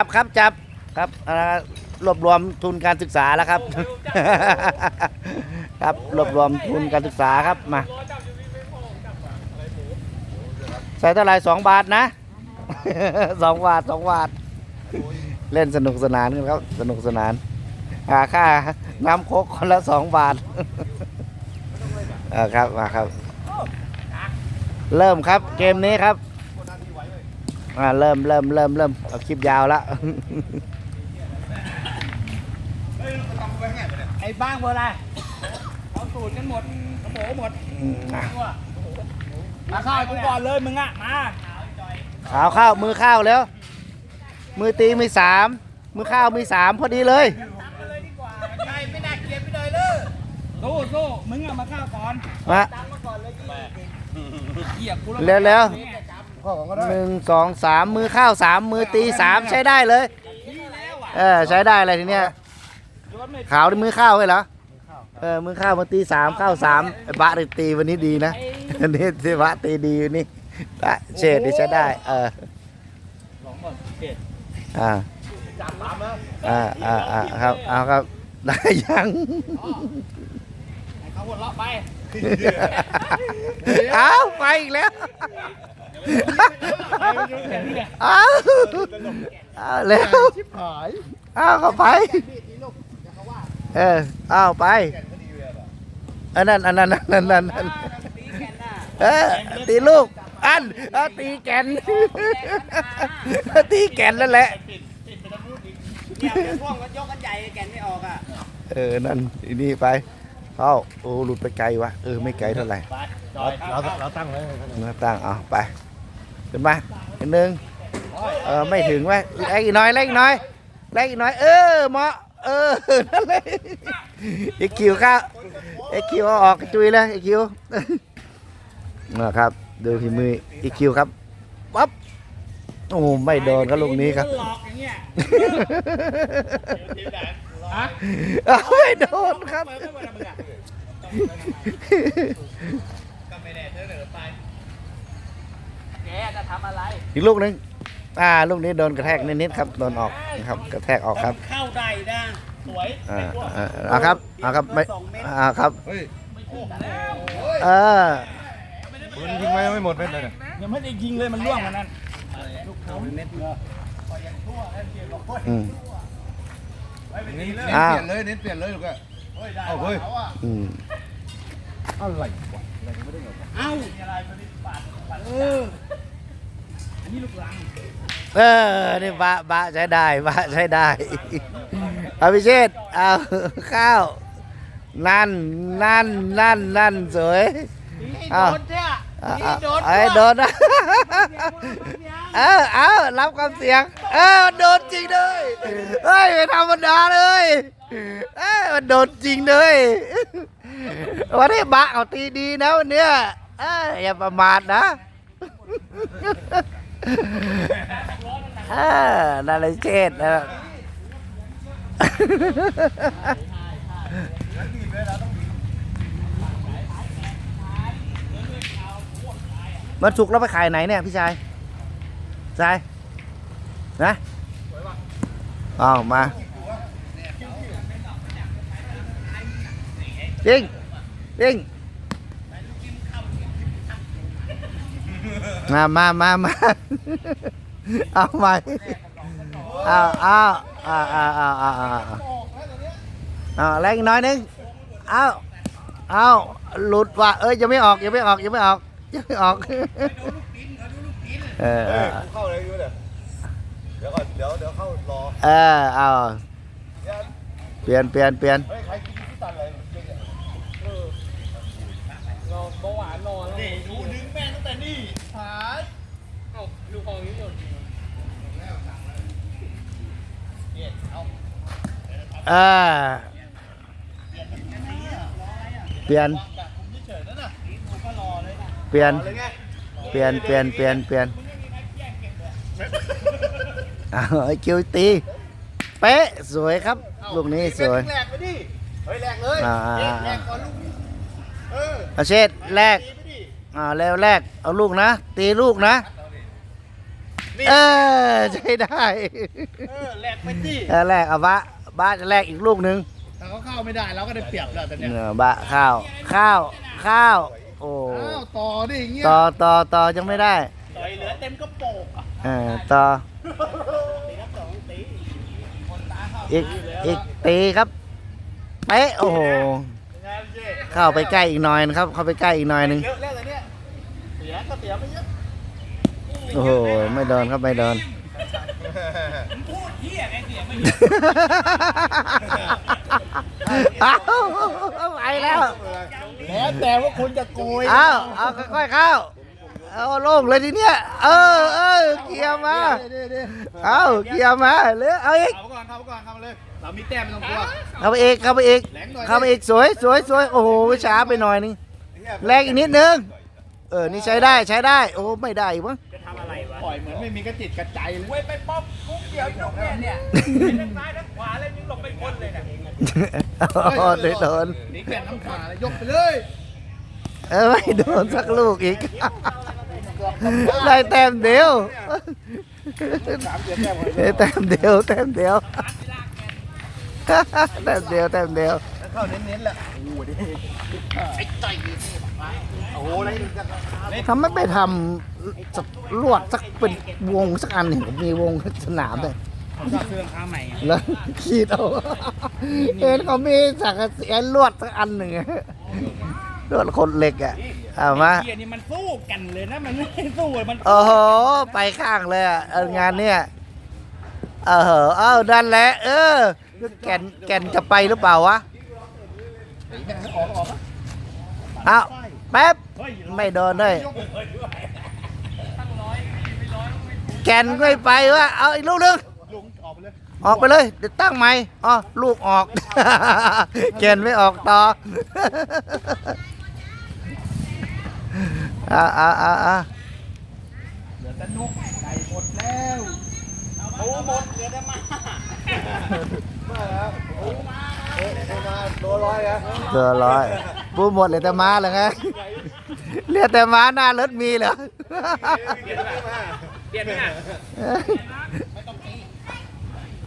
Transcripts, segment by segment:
จับครับจับครับอ่ารวบรวมทุนการศึกษาแล้วครับ ครับรวบรวมทุนการศึกษาครับมาใส่เท่าไหร่สองบาทนะ สองบาทสองบาท เล่นสนุกสนานกันครับสนุกสนานหาค่าน้ำโคกคนละสองบาทเออครับมาครับ เริ่มครับเกมนี้ครับ อ่าเริ่มเริ่มเริ่มเริ่มเอาคลิปยาวแล้วไอ้บ้างเบอร์อะไรเอาสูตรกันหมดกระโปงหมดมาเข้ากูก่อนเลยมึงอะ มาขาวข้าวมือข้าวแล้ว มือตีมีสามมือข้าวมีสามพอดีเลยใช่ไม่น่าเกลียดไปเลยเลยสู้สู้มึงอะมาเข้าก่อนมาเหยียบกูเร็วเร็ว หนึ่งสองสามมือข้าวสามมือตีสามใช้ได้เลยแล้วอะเออใช้ได้เลยทีเนี้ยโยนไม่ขาวนี่มือข้าวเลยเหรอเออมือข้าวมาตีสามข้าวสามไอ้บะนี่ตีวันนี้ดีนะอันนี้ที่บะตีดีวันนี้บะเฉดนี่ใช้ได้ เออสองก่อนเจ็ดอ่าจับตามแล้วอ่าอ่าอ่าครับเอาครับได้ยังให้เขาหัวเราะไป เอาไปอีกแล้วเอาเอาแล้วเอาเข้าไป เออเอาไปอันนั้นอันนั้นอันนั้นอันนั้นเออตีลูกอันตีแกนตีแกนนั่นแหละเนี่ยพ่วงก็ยกกันใหญ่แกนไม่ออกอะเออนั่นอีนี่ไปเข้าโอ้หลุดไปไกลวะเออไม่ไกลเท่าไหร่เราเราตั้งไว้เนื้อตั้งเอาไป ขึ้นมาอีกหนึ่งเออไม่ถึงไว้ยเล็กอีกน้อยเล็กอีกน้อยเล็กอีกน้อย เออเหมาะเออนั่นเลยไอคิวข้าวไอคิวเอาออกจุยเลยไอคิวนะครับดูที่มือไอคิวครับปั๊บโอ้ไม่โดนครับลูกนี้ครับหลอกอย่างเงี้ยฮะอ้าวไม่โดนครับ จะทำอะไรอีกลูกหนึ่งอ่าลูกนี้โดนกระแทกนิดๆครับโดนออกนะครับกระแทกออกครับเข้าได้นะสวยอ่าอ่าเอาครับเอาครับไม่อ่าครับเฮ้ยเออปืนยิงไว้ยังไม่หมดเม็ดเลยเนี่ยยังไม่ได้ยิงเลยมันล่วงมันนั่นอืม เน้นเปลี่อ้าวยนเลยเน้นเปลี่ยนเลยลูกอะเอาเฮ้ยอืมอะไรวะเอ้าเอออันนี้ลูกหลัง เออ นี่บะบะใช้ได้บะใช้ได้อาพิเชษเอาข้าว นั่น นั่น นั่น นั่นสวยโดอ้าวนเอ่านี่โดนไอ้โดนนะเออเอารับความเสียง เออโดนจริงเลยเฮ้ยไม่ธรรมดาเลยเอ้ยมันโดนจริงเลยวันนี้บะเอาตีดีนะวันเนี้ยเอ้ยอย่าประมาทนะ ออนั่นเลยเจ็ดนะมันสุกแล้วไปขายไหนเนี่ยพี่ชายชายนะเอามาจริงจริง มามามามาเอาใหม่เอาเอาเอาเอาเอาเอาเอาแรงน้อยนึงเอาเอาหลุดว่ะเอ้ยยังไม่ออกยังไม่ออกยังไม่ออกยังไม่ออกเออเดี๋ยวก่อนเดี๋ยวเดี๋ยวเข้ารอเออเอาเปลี่ยนเปลี่ยนเปลี่ยนใครกินที่ตันอะไรเราเบาหวานนอน อ้าลูกคออย่างนี้หยดเออเปลี่ยน เปลี่ยน เปลี่ยน เปลี่ยน เปลี่ยน เปลี่ยนเอาไอ้คิวตี เป๊ะ สวยครับ ลูกนี้สวยแหลกไปดิเฮ้ยแหลกเลยอ่าแหลกก่อนลูกเอออาเชษแรกอ่าแล้วแรก เอาลูกนะ ตีลูกนะ เออใช้ได้เออแหลกไปสิเออแรกเอาบะบะจะแรกอีกลูกหนึงแต่เขาเข้าไม่ได้เราก็ได้เปรียบแล้วแต่เนี่ยเออบะข้าวข้าวข้าวโอ้อ้าวต่อดิอย่างเงี้ยต่อต่อต่อยังไม่ได้ต่อยเหลือเต็มกระโปรงอะเออต่ออีกอีกตีครับเป๊ะโอ้โหเป็นไงพี่เจ๊เข้าไปใกล้อีกหน่อยนะครับ เข้าไปใกล้อีกหน่อยหนึงเยอะแล้วแต่เนี่ยเสียก็เสียไปเยอะ โอ้โห ไม่โดนครับไม่โดนพูดเที่ยไงเสียไม่เอาไปแล้วแล้วแต่ว่าคุณจะโกยเอาเอาค่อยๆเข้าเอาโล่งเลยทีเนี้ย เออเออเกียร์มาเดี๋ยวเดี๋ยวเอาเกียร์มาเหลือเอาอีกเอาไปก่อนเข้าไปก่อนเข้ามาเลยเรามีแต้มไม่ต้องกลัวเข้าไปอีกเข้าไปอีกแหลงหน่อยเข้าไปอีกสวยสวยสวยโอ้โหช้าไปหน่อยนึงแรงอีกนิดนึง เออ นี่ใช้ได้ใช้ได้ โอ้ไม่ได้อีกมั้งจะทำอะไรวะป ล่อยเหมือนไม่มีกระจิตกระใจเลยเว้ยไปป๊อปกุ๊กเดียวจบเนี่ยเนี่ยทั้งซ้ายทั้งขวาเลยยังหลบไปคนเลยนะโอ้โดนโดนนี่แก่นน้ำขาเลยยกไปเลยเออไม่โดนสักลูกอีกได้แต้มเดียวสามเดือนแต้มเลยได้แต้มเดียวแต้มเดียวแต้มเดียวแต้มเดียวเข้าเน้นๆแหละโอ้โหดิไอ้ต่อย ทำไม่ไปทำสักลวดสักเป็นวงสักอันหนึ่งมีวงสนามเลยผมชอบซื้อรองเท้าใหม่แล้วขีดเอาเห็นเขามีสักกะเสียนลวดสักอันหนึ่งอะลวดคนเหล็กอะเอามาเกียนี่มันสู้กันเลยนะมันไม่สู้มันโอ้โหไปข้างเลยอะเอางานเนี้ยเออเอ้าดันแหละเออแก่นแก่นจะไปหรือเปล่าวะออกออกเอ้า แป๊บเฮ้ยไม่โดนด้วยแก่นไม่ไปวะเอาอีกลูกหนึงลุงออกไปเลยออกไปเลยเดี๋ยวตั้งใหม่อ๋อลูกออก แก่นไม่ออกต่ออ่าอ่าอ่าอ่าเหลือแต่นกไก่หมดแล้วโอ้หมดเหลือแต่หมามาแล้วโอ้มาโอ้มาตัวร้อยนะเกือร้อย ปูหมดเหลือแต่ม้าเหรอไงเหลือแต่ม้าหน้ารถมีเหรอเปลี่ยนไหมน่ะ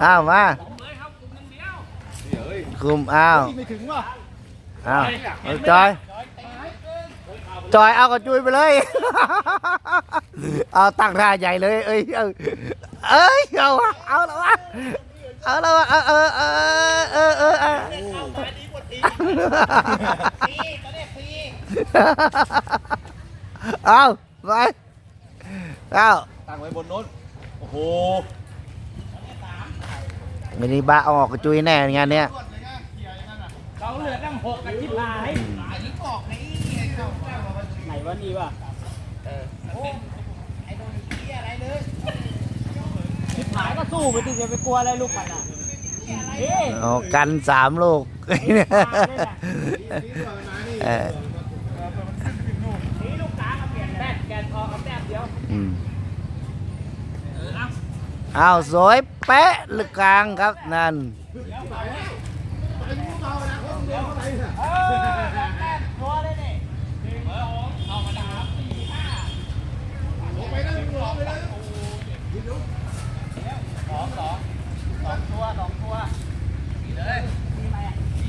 อ้าวมาคุมอ้าวไม่ถึงว่ะอ้าวเอาจอย จอยเอากระจุยไปเลย เอาตั้งท่าใหญ่เลย เอ้ย เอาเอ้ย เอาวะเอาแล้ววะเอาแล้ววะเออเออเออเออ เออเออดีกว่าทีทีตอนนี้ทีเอาไปเอาตั้งไว้บนโน้นโอ้โหไม่ได้บ้าเอาออกกระจุยแน่งานเนี้ยเราเหลือตั้งหกกับที่ลายไอ้นี่ออกนี่ไหนวะนี่วะโอ้ไอ้โดนเหี้ยอะไรเลยชิบหายก็สู้ไปติจะไปกลัวอะไรลูกมันอะ เฮ้ยเอกันสามลูกเออนี่ลูกตาเอาเปลี่ยนแต้มแกนทองเอาแต้มเดียวอืมเอาสวยเป๊ะลึกกลางครับนั่น เอแต้มทัวเลยนี่เอามาดาสี่ห้าไปนั่งรอไปเลยสองสองสองตัวสองตัวเลยเออนะนั่นเสาเออของแกนั่นแหละที่ผ่านนี่ของพวกขาแล้วพวกขาออกไปแล้วแต่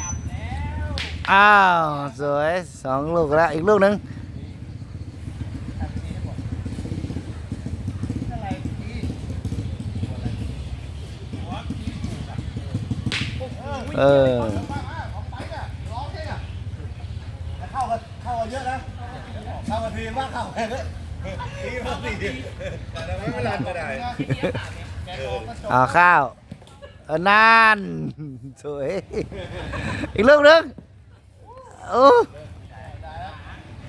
จับแล้วอ้าวสวยสองลูกแล้วอีกลูกหนึ่งอะไรนี่เออเข้ากันเข้ากันเยอะนะเข้ากันทีว่าเข้ากันเยอะ ทีมาสี่แต่ไม่เป็นไรก็ได้เอาข้าวเออนานสวยอีกลูกหนึ่งโอ้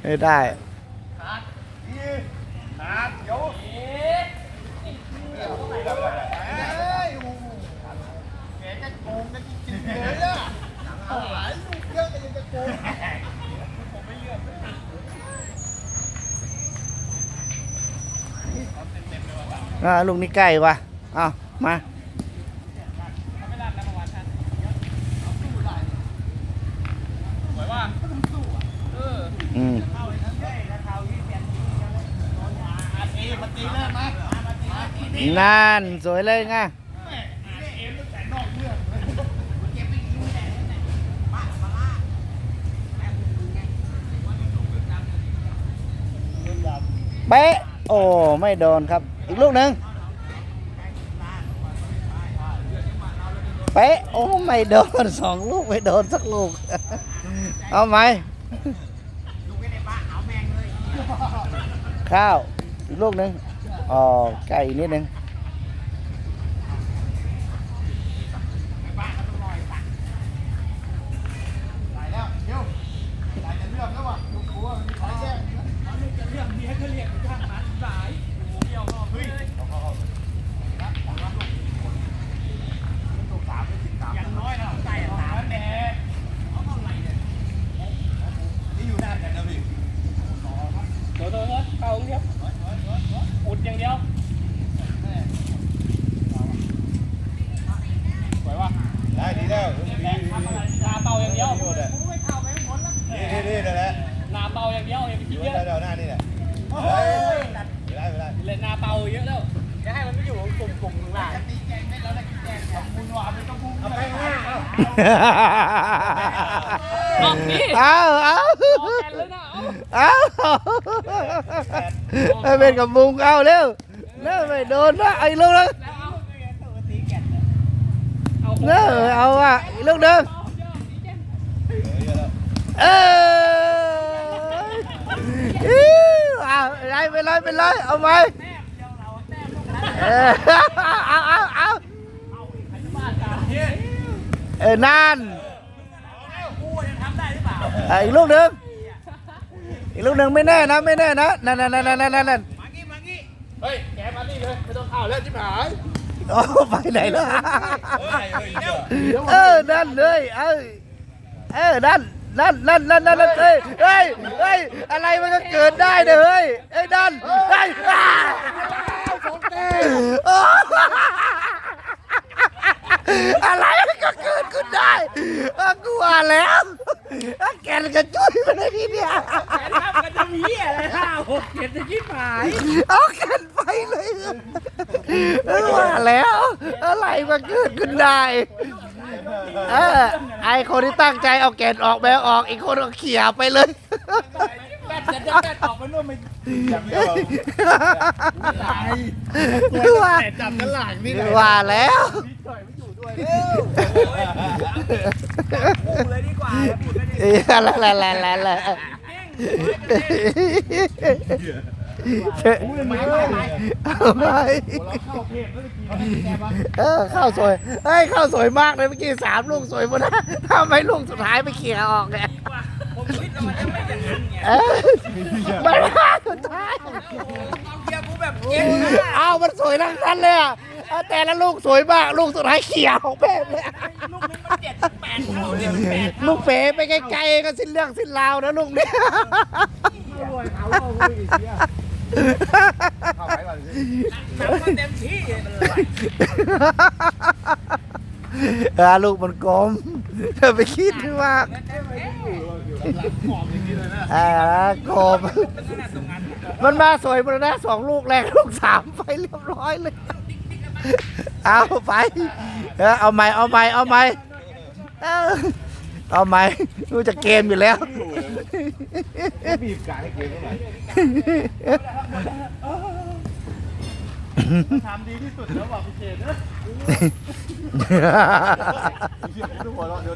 ไม่ได้ขาดเดี๋ยวแกจะโกงกันจริงๆเลยอะเอาหลายลูกเยอะกันยังจะโกง อ่ลูกนี้ใกล้ว่ะเอามานั่นสวยเลยไงเป๊ะ โอ้ ไม่โดนครับ อีกลูกหนึ่งเป๊ะโอ้ไม่โดนสองลูกไม่โดนสักลูก เอาไหมลูกไม่ได้บ้าเอาแม่งเลยข้าวอีกลูกหนึ่งอ๋อไก่นิดนึง ไหลแล้วเดี๋ยวไหลจะเลือกแล้วว่ะลูกกูว่ามีใครแย่งเอาลูกจะเลือกเมียก็เรียกข้างนั้นสายโอ้เดียวก็เฮ้ยยังน้อยนะใส่สามแน่เอาเท่าไหร่เนี่ย นี่อยู่หน้ากันนะพี่ เดี๋ยวเดี๋ยวเข้าเดียวอุดอย่างเดียวสวยว่ะ ได้ดีแล้วดีดีดี นาเบาอย่างเดียว นี่นี่นี่นั่นแหละ นาเบาอย่างเดียวอย่าไป อ คิด ยู่ เยอะ แถวๆหน้านี่แหละไม่ได้ไม่ได้ เลยนาเบาเยอะแล้วจะให้มันไม่อยู่กลุ่มกลุ่มหลังตีแกงไม่แล้วได้แกงขอบคุณว่าไม่ต้องพูดเอาไปข้างห น้าเอาเอาเอาแกนเลยนะเอาเอาให้เป็นกับมุงเอาเร็วเร็วไม่โดนนะไอ้ลูกนึงแล้วเอาตีแกนเอาเร็วเอาอะอีกลูกนึงเอออิ๊วเอาไรเป็นไรเป็นไรเอาไหมเออเอาเอาเอาบ้านกันเฮ้ย เออนั่นกูจะทำได้หรือเปล่าอะอีกลูกหนึ่งอีกลูกหนึ่งไม่แน่นะไม่แน่นะนั่นนั่นนั่นนั่นนั่นนั่นมางี้มางี้เฮ้ย แกมานี่เลยไม่ต้องเข้าแล้วจิ๋มหายโอ้ไปไหนแล้วเฮ้ยเฮ้ยเดี๋ยวเออนั่นเลยเออเออนั่นนั่นนั่นนั่นนั่นนั่นเฮ้ยเฮ้ยเฮ้ยอะไรมันก็เกิดได้เด้อเฮ้ยเอ้ยนั่นเฮ้ยอ้าโอ้อะไรมันก็เกิด ขึ้นได้อะกูว่าแล้วอะแกนกระจุยไปเลยทีเดียวแกทำกันจะมีอะไรล่ะโอ้เขียนจะยิ้มหายเอากันไปเลยเออว่าแล้ว อะไรมาเกิดขึ้นได้เออไอคนที่ตั้งใจเอาแกนออกแบออกอีกคนก็เขี่ยไปเลยแป ดจะแปดออกไปนู่นไม่จับไม่เอาว่าแต่จับกันหลังนี่ว่าแล้วพูดเลยดีกว่าพูดเลยดีเออละละละละละเอาไปเข้าเพจแล้วเมื่อกี้แกมาเออข้าวสวยเฮ้ยข้าวสวยมากเลยเมื่อกี้สามลูกสวยหมดนะทำไมลูกสุดท้ายไปเขี่ยออกเนี่ยผมคิดว่ามันจะไม่อย่างนั้น เออไม่ได้สุดท้ายกองเชียร์กูแบบเก่งมากเอามันสวยทั้งนั้นเลยอะเอาแต่ละลูกสวยมากลูกสุดท้ายเขียวแบบเลยลูกนึงมันเจ็ดแปดเท่าเนี่ยแปดลูกเป๋ไปไกลๆก็สิ้นเรื่องสิ้นราวนะลูกเนี่ยรวยเขาเอาคุยอีกทีเข้าไปก่อนสิหนังมันเต็มที่เลยเออลูกมันกลม เธอไปคิดมากอ่ากลมมันมาสวยหมดแล้วนะสองลูกแรกลูกสามไปเรียบร้อยเลย เอาไป เอาใหม่เอาใหม่เอาใหม่เอาใหม่รู้จะเกมอยู่แล้วบีบกาให้เกมเขาหน่ทำดีที่สุดแล้วว่ะพี่เจนเน อะเดี๋ยวดูหัวเราอะ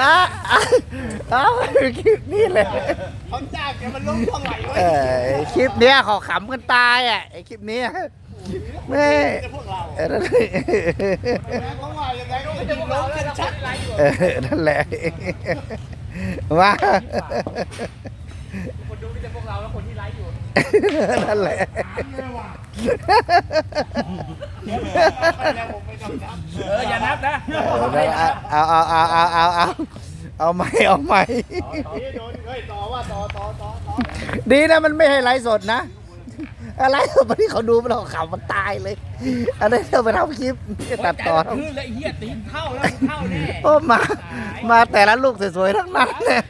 อะเอาคลิปนี้เลยเขาจ้างแกมันล้มเท่าไหร่วะเออคลิปเนี้ยเขาขำกันตายอะไอคลิปนี้ยแม่เราเออนั่นเขาว่ายังไงก็จะเออนั่นแหละว่า คนดูนี่จะพวกเราแล้วคนที่ไลฟ์อยู่นั่นแหละเอออย่านับนะเอาเอาเอาเอาเอาเอาเอาใหม่เอาใหม่โดนเฮ้ยต่อว่าต่อต่อต่อต่อดีนะมันไม่ให้ไลฟ์สดนะอะไรสดมาที่เขาดูมันเขาขำมันตายเลย อันนี้เธอไปทำคลิปตัดต่อโยใจมันขึ้นเลยไอ้เหี้ยตีนเข้าแล้วมึงเข้าแน่โอ้มา มาแต่ละลูกสวยๆทั้งนั้นเลย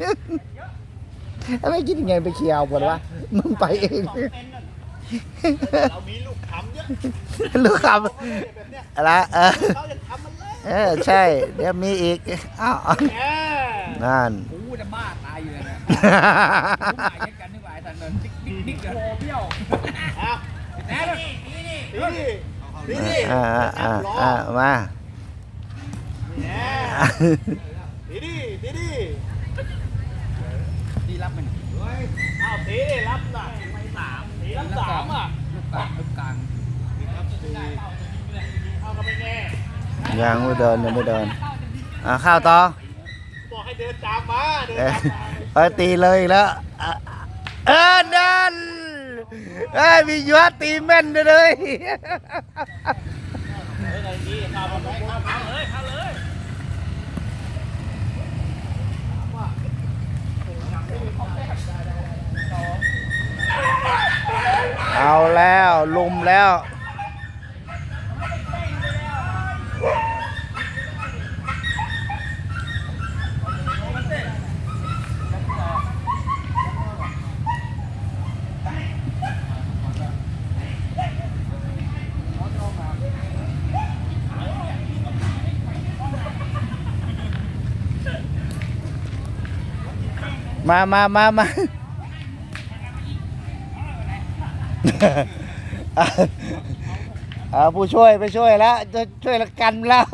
ไม่คิดยังไงไปเคลียร์เอาหมดวะมึงไปเองเรามีลูกขำเยอะลูกคแบบเนี้ยำอะไรเออเราจะทำมันเลยเออใช่ เดี๋ยวมีอีกอ้าวแหมนั่น กูจะบ้าตายอยู่เลยนะกูหมายยัดกันนี่หว่าไอ้สันเดินติ๊กติ๊กติ๊กโคเบี้ยวอะแน่นี่นี่นี่ดีดิดีดิอ่าอ่าอ่ามาแหมดีดิดีดินี่ รับมันเฮ้ยอ้าวตีดิรับน่ะไม่สามตีรับสามอะลูกกลางลูกกลางรับสี่เอาก็ไม่แน่ยังไม่เดินยังไม่เดินอ่าข้าวต่อบอกให้เดินตามมาเดินเอ้ยตามมาเอ้ยตีเลยอีกแล้วอะเออนั่นเอ้ยมียัวตีแม่นด้วยเลยเฮ้ยอะไรนี่เข้ามาเลยเข้ามาเลยเข้าเลย เอาแล้วลุมแล้ว มามามามา อะอ่าผู้ช่วยไปช่วยแล้วจะช่วยละกันแล้ว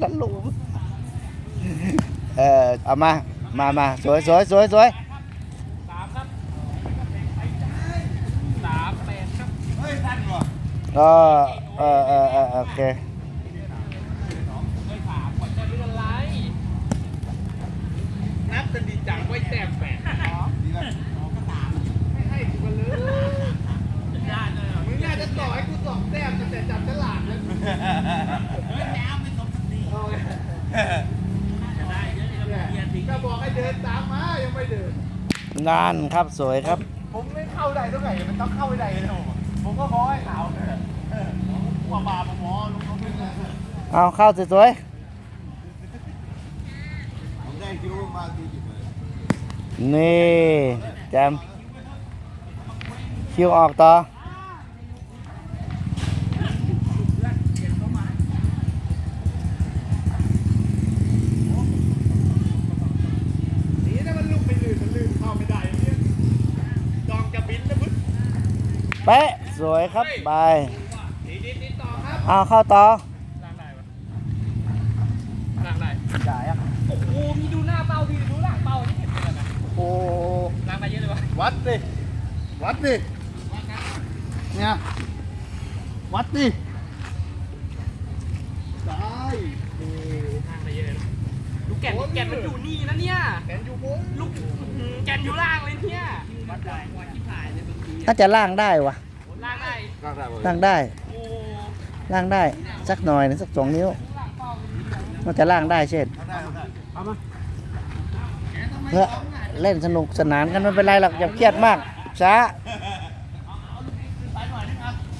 นั่นหลุมเออเอามา มามาสวยสวยสวยสวยสามครับสามแปดครับเฮ้ยท่านว่ะก็เออเออเออโอเคไม่สามกว่าจะเลื่อนไลน์นับกันดีจังไว้แต้มแปดดีกันไม่ให้กูกันเลยได้เลย มึงน่าจะ ต่อให้กูสองแต้มแต่จับฉลากแล้วไม่สมศัก็บอกให้เดินตามมา ยังไม่เดินงานครับสวยครับ ผมไม่เข้าได้เท่าไหร่มันต้องเข้าได้เลยผมผมก็ขอให้เขาเออว่าบาผมหมอลุงเขาไม่ได้เอาเข้าสวยผมได้คิวมาตีจิตเลยๆนี่แจมคิวออกต่อ เป๊ะ สวยครับบายดีดีดีต่อครับเอาเข้าต่อล้างได้ปะล้างได้จ่ายอะโอ้โหมีดูหน้าเป้าพี่ดูหลังเป้านี่เห็นเป็นอะไรโอ้ล้างได้เยอะเลยวะวัดดิวัดดิเนี่ยวัดดิได้ล้างได้เยอะเลยนะลูกแก่นแก่นมันอยู่นี่นะเนี่ยแขนอยู่บนลูกอื้อหือแก่นอยู่ล่างเลยเนี่ยวัดได้ น่าจะล่างได้วะล่างได้นั่งได้หมดล่างได้โอ้ล่างได้สักหน่อยหนึงสักสองนิ้วมันจะล่างได้เช่นได้ได้เอามาเพื่อเล่นสนุกสนานกันไม่เป็นไรหรอกอย่าเครียดมากช้า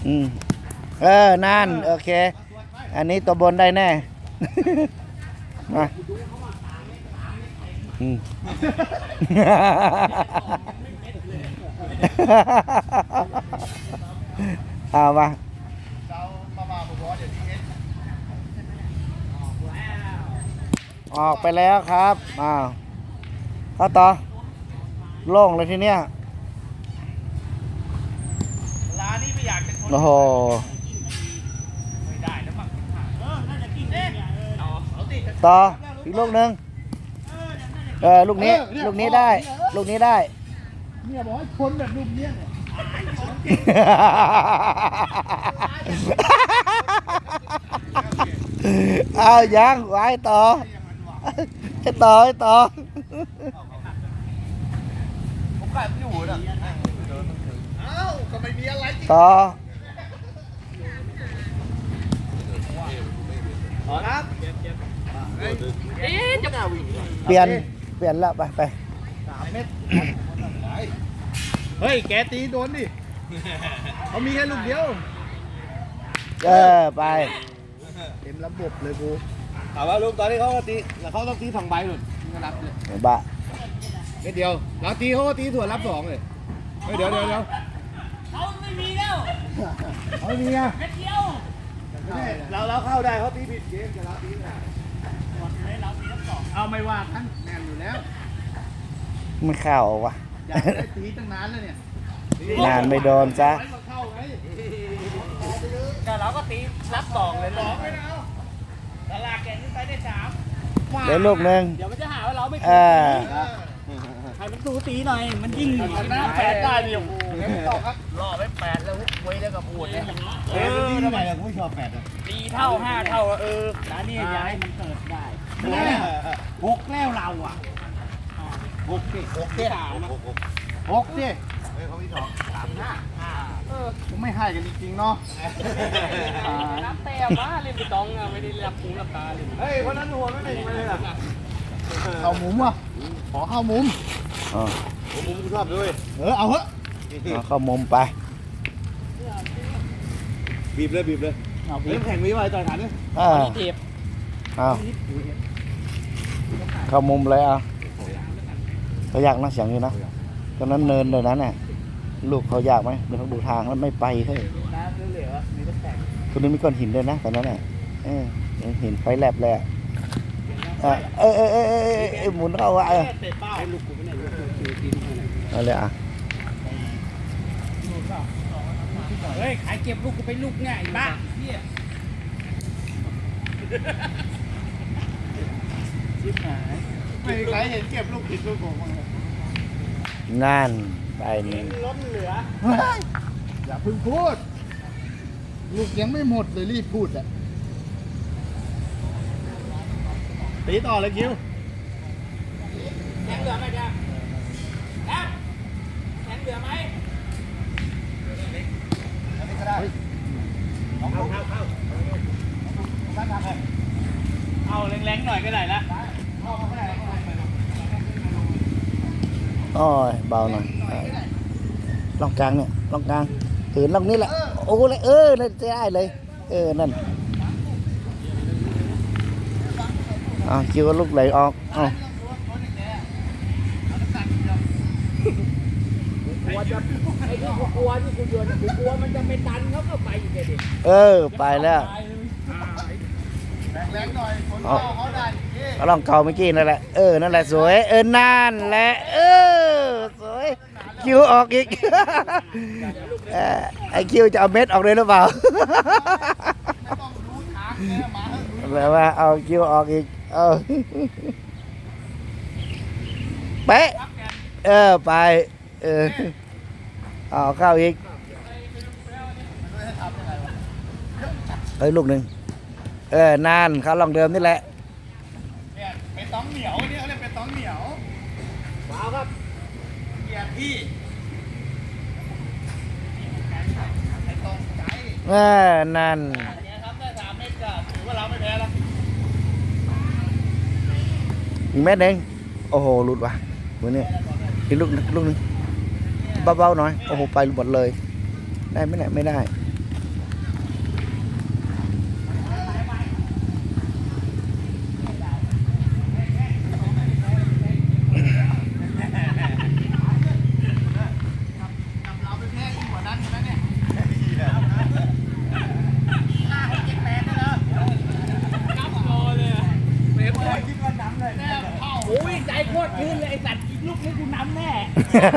อืมเออนั่นโอเค อันนี้ตัวบนได้แน่มาอืม เอามาเรามามาผมบอกเดี๋ยวนี้เองออกไปแล้วครับ อ้าวเข้าต่อ โล่งเลยทีเนี้ยร้านนี้ไม่อยากเป็นคนโอ้โหไม่ได้แล้วมั้งเออน่าจะกินเด้เอาเอาติต่อ อีกลูกหนึ่งเออ ลูกนี้ ลูกนี้ได้ ลูกนี้ได้ เนี่ยบอกให้คนแบบนุ่มเนี่ยเนี่ยเอายังไว้ต่อให้ต่อให้ต่อผมขายไม่อยู่นะเอ้าก็ไม่มีอะไรจริงต่อขอครับเอ๊ะจะเปลี่ยนเปลี่ยนละไปไปสามเม็ด เฮ้ย แกตีโดนดิเขามีแค่ลูกเดียว เออไป เต็มระบบเลยกูถามว่าลูกตอนนี้เขาก็ตีแล้วเขาต้องตีสองใบหนุนก็รับเลยบ้านิดเดียวเราตีเขาก็ตีถั่วรับสองเลยเฮ้ยเดี๋ยวเดี๋ยวเดี๋ยวเขาไม่มีแล้วเอาไม่มีอะเม็ดเดียวเราเราเข้าได้เขาตีผิดเกมแต่เราตีไม่ได้หมดเลยเราตีทั้งสองเอาไม่ว่าท่านแน่นอยู่แล้วไม่เข้าวะ อยากได้ตีตั้งนานแล้วเนี่ยงานไม่โดนซะให้มาเข้าไงแต่เราก็ตีรับสองเลยนะตลาดแกขึ้นไปได้สามเดี๋ยวลูกหนึ่งเดี๋ยวมันจะหาว่าเราไม่เออให้มันสูตีหน่อย มันยิ่งชนะแปดได้ดิโอ้โหต่อครับล่อไปแปดแล้วคุยแล้วกับปวดเนี่ยเออทำไมเราไม่ชอบแปดอะตีเท่าห้าเท่าเออร้านนี้ย้ายมันเกิดได้หกแล้วเราอะ หกสิหกสิสามหกหกหกสิเฮ้ยเขามีสองสามห้าผมไม่ให้กันจริงๆเนาะนับแต้มมาเล่นไปตองอะไม่ได้รับหูรับตาเลยเฮ้ยคนนั้นหัวไม่เป็นไปเลยล่ะเข้ามุมว่ะขอเข้ามุมอ๋อผมผมชอบด้วยเออเอาเถอะเอาเข้ามุมไปบีบเลยบีบเลยเอาเฮ้ยแข่งมีไว้ต่อยฐานนี่อ่าเจ็บเอาเข้ามุมเลยเอา เขายากนะเสียงนี้นะตอนนั้นเนินเลยนะเนี่ยลูกเขายากไหมเดี๋ยวเขาดูทางแล้วไม่ไปเฮ้ยน้ำเหลวๆมีแต่แตกตัวนี้มีก้อนหินด้วยนะตอนนั้นน่ะเออหินไฟแลบเลยอะเออเออเออเออหมุนเข้าอะเออเตะเป้าลูกกูไม่ได้ลูกกูตีนเอาเลยอะเฮ้ยขายเก็บลูกกูไปลูกง่ายบ้าเฮียชิบหาย ไม่มีใครเห็นเก็บลูกผิดลูกผมบ้างเลยนั่นไปนี่ล้นเหลือเฮ้ยอย่าเพิ่งพูด ลูกยังไม่หมดเลยรีบพูดอะตีต่อเลยคิวแทงเหลือไหมจ๊ะแทงแทงเหลือไหมเข้าเข้าเข้าเอาแรงๆหน่อยก็ได้ละ โอ้ยเบาหน่อยล่องกลางเนี่ยล่องกลางถือล่องนี้แหละโอ้เลยเออนั่นได้เลย เออนั่นอะคิวว่าลูกไหลออกเอ้ากลัวจะไอ้ที่กูกลัวที่กูโยนกูกลัวมันจะไม่ตันเขาก็ไปอีกเลยดิเออไปแล้วแรงหน่อยคนเอาเข้าได้อลองเกาเมื่อกี้นั่นแหละเออนั่นแหละสวยเออนั่นแหละเออสว คิวออกอีกไอคิวจะเอาเม็ดออกเลยหรือเปล่าแปลว่าเอาคิวออกอีก เออเป๊ะเออไป เออเอาเข้าอีกเฮ้ยลูกหนึ่งเออนั่นเขาลองเดิมนี่แหละเนี่ยเป็นตองเหนียว พี่ไอ้ตรงใจเออนั่นเนี่ยครับได้สามเมตรก็ถือว่าเราไม่แพ้แล้วอีกเม็ดหนึ่งโอ้โห หลุดว่ะมือนี้อีกลูกลูกหนึงเบาๆหน่อย โอ้โห ไปหมดเลย ได้ไหมเนี่ยไม่ได้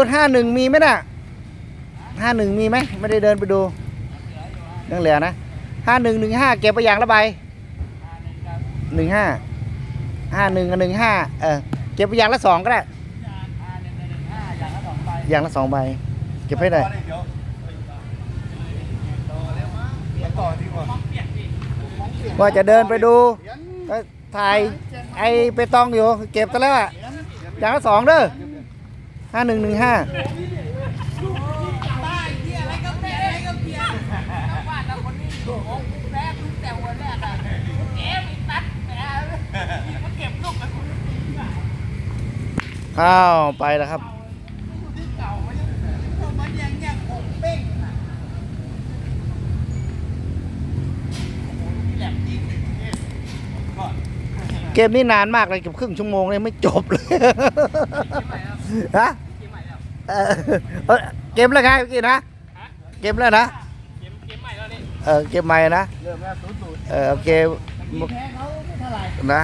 หยุดหยุดห้าหนึ่งมีไหมน่ะห้าหนึ่งมีไหมไม่ได้เดินไปดูยังเหลือนะห้าหนึ่งหนึ่งห้าเก็บไปอย่างละใบหนึ่งห้าห้าหนึ่งกับหนึ่งห้าเออเก็บไปอย่างละสองก็ได้อย่างละสองใบเก็บให้ได้ว่าว่าจะเดินไปดูก็ถ่ายไอไปตองอยู่ เก็บกันแล้วอะอย่างละสองเด้อ ห้าหนึ่งหนึ่งห้าอ้าว ไปแล้วครับเก่ามันยังมันยังยังคงเป้งอะโอ้โหนี่แหลมจริงเนี่ยเกมนี้นานมากเลยเกือบครึ่งชั่วโมงเลยไม่จบเลย ฮะเกมใหม่แล้วเออเออเกมแล้วไงเมื่อกี้นะ เกมแล้วนะ เกมเกมใหม่แล้วนี่ เออ เกมใหม่นะ เริ่มแล้วศูนย์ศูนย์เออโอเคแพ้เขาไม่เท่าไหร่ นะ